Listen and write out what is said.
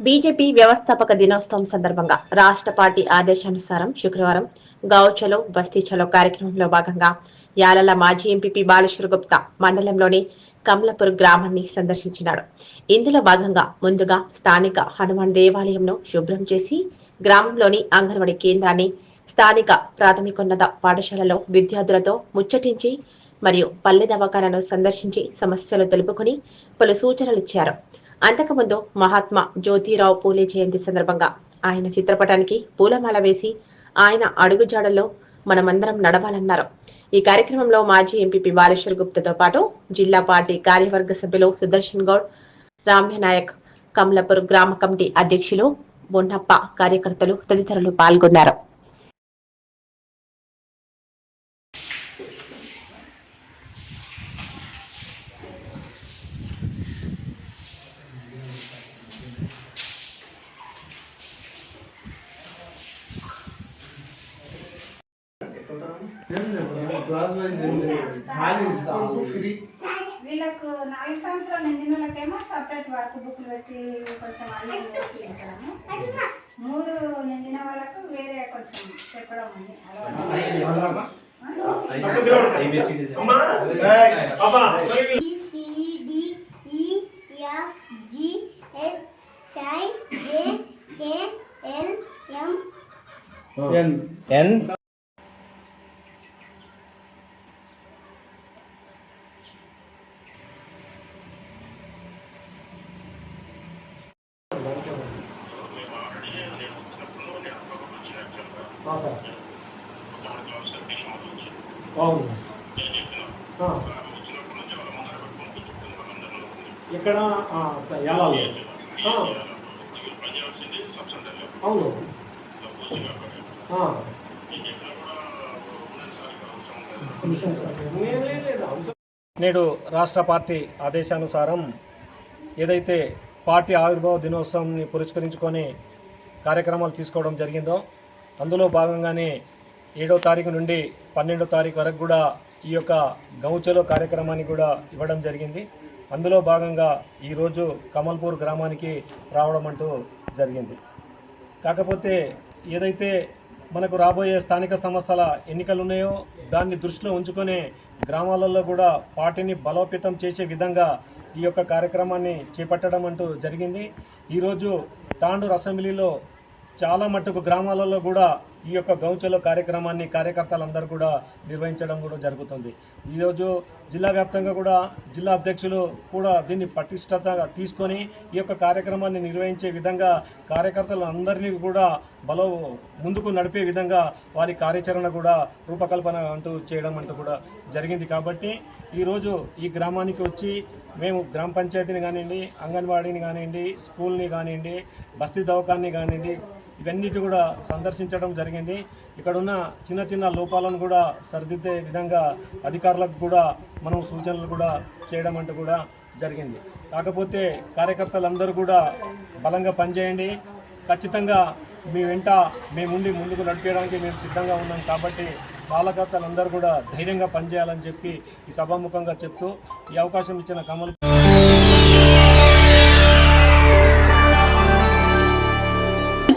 BJP వ్యవస్థాపక దినోత్సవం సందర్భంగా రాష్ట్ర పార్టీ ఆదేశానుసారం శుక్రవారం గౌచలో బస్తీ చలో కార్యక్రమంలో భాగంగా యాలల మాజీ ఎంపీపీ బాలేశ్వర్ గుప్తా మండలంలోని కమలపూర్ గ్రామాన్ని సందర్శించినాడు. ఇందులో భాగంగా ముందుగా స్థానిక హనుమాన్ దేవాలయంను శుభ్రం చేసి గ్రామంలోని అంగన్వాడీ కేంద్రాన్ని స్థానిక ప్రాథమికోన్నత పాఠశాలలో విద్యార్థులతో ముచ్చటించి మరియు పల్లె దవాఖానను సందర్శించి సమస్యలు తెలుపుకొని పలు సూచనలు ఇచ్చారు. అంతకుముందు మహాత్మా జ్యోతిరావు పూలే జయంతి సందర్భంగా ఆయన చిత్రపటానికి పూలమాల వేసి ఆయన అడుగుజాడల్లో మనమందరం నడవాలన్నారు. ఈ కార్యక్రమంలో మాజీ ఎంపీపీ బాలేశ్వర్ గుప్తతో పాటు జిల్లా పార్టీ కార్యవర్గ సభ్యులు సుదర్శన్ గౌడ్ రామ్య నాయక్ కమలపూర్ గ్రామ కమిటీ అధ్యక్షులు బొన్నప్ప కార్యకర్తలు తదితరులు పాల్గొన్నారు. ఫ్రీ వీళ్ళకు నాలుగు సంవత్సరాలు నిండిన వాళ్ళకేమో సపరేట్ వర్క్ బుక్లు పెట్టి కొంచెం అన్ని మూడు నిండిన వాళ్ళకు వేరే కొంచెం చెప్పడం ఉంది. అలవాటు. B, C, D, E, F, G, H, I, J, K, L, M, ఎన్ అవును. ఇక్కడ. అవును ఆ. లేదు, లేదు, లేదు. అవసరం నేడు రాష్ట్ర పార్టీ ఆదేశానుసారం ఏదైతే పార్టీ ఆవిర్భావ దినోత్సవంని పురస్కరించుకొని కార్యక్రమాలు తీసుకోవడం జరిగిందో అందులో భాగంగానే ఏడో తారీఖు నుండి పన్నెండో తారీఖు వరకు కూడా ఈ యొక్క గౌచలో కార్యక్రమాన్ని కూడా ఇవ్వడం జరిగింది. అందులో భాగంగా ఈరోజు కమల్పూర్ గ్రామానికి రావడం అంటూ జరిగింది. కాకపోతే ఏదైతే మనకు రాబోయే స్థానిక సంస్థల ఎన్నికలు ఉన్నాయో దాన్ని దృష్టిలో ఉంచుకొని గ్రామాలలో కూడా పార్టీని బలోపేతం చేసే విధంగా ఈ యొక్క కార్యక్రమాన్ని చేపట్టడం అంటూ జరిగింది. ఈరోజు తాండూరు అసెంబ్లీలో చాలా మటుకు గ్రామాలలో కూడా ఈ యొక్క గౌచలో కార్యక్రమాన్ని కార్యకర్తలందరూ కూడా నిర్వహించడం కూడా జరుగుతుంది. ఈరోజు జిల్లా వ్యాప్తంగా కూడా జిల్లా అధ్యక్షులు కూడా దీన్ని పటిష్టతగా తీసుకొని ఈ యొక్క కార్యక్రమాన్ని నిర్వహించే విధంగా కార్యకర్తలు అందరినీ కూడా బలో ముందుకు నడిపే విధంగా వారి కార్యాచరణ కూడా రూపకల్పన అంటూ చేయడం అంటూ కూడా జరిగింది కాబట్టి ఈరోజు ఈ గ్రామానికి వచ్చి మేము గ్రామ పంచాయతీని కానివ్వండి అంగన్వాడీని కానివ్వండి స్కూల్ని కానివ్వండి బస్తీ దవాఖాన్ని కానివ్వండి ఇవన్నిటి కూడా సందర్శించడం జరిగింది. ఇక్కడున్న చిన్న చిన్న లోపాలను కూడా సరిదిద్దే విధంగా అధికారులకు కూడా మనం సూచనలు కూడా చేయడం అంటూ కూడా జరిగింది. కాకపోతే కార్యకర్తలందరూ కూడా బలంగా పనిచేయండి. ఖచ్చితంగా మీ వెంట మేముండి ముందుకు నడిపేయడానికి మేము సిద్ధంగా ఉన్నాం కాబట్టి పాలకర్తలందరూ కూడా ధైర్యంగా పనిచేయాలని చెప్పి ఈ సభాముఖంగా చెప్తూ ఈ అవకాశం ఇచ్చిన కమల్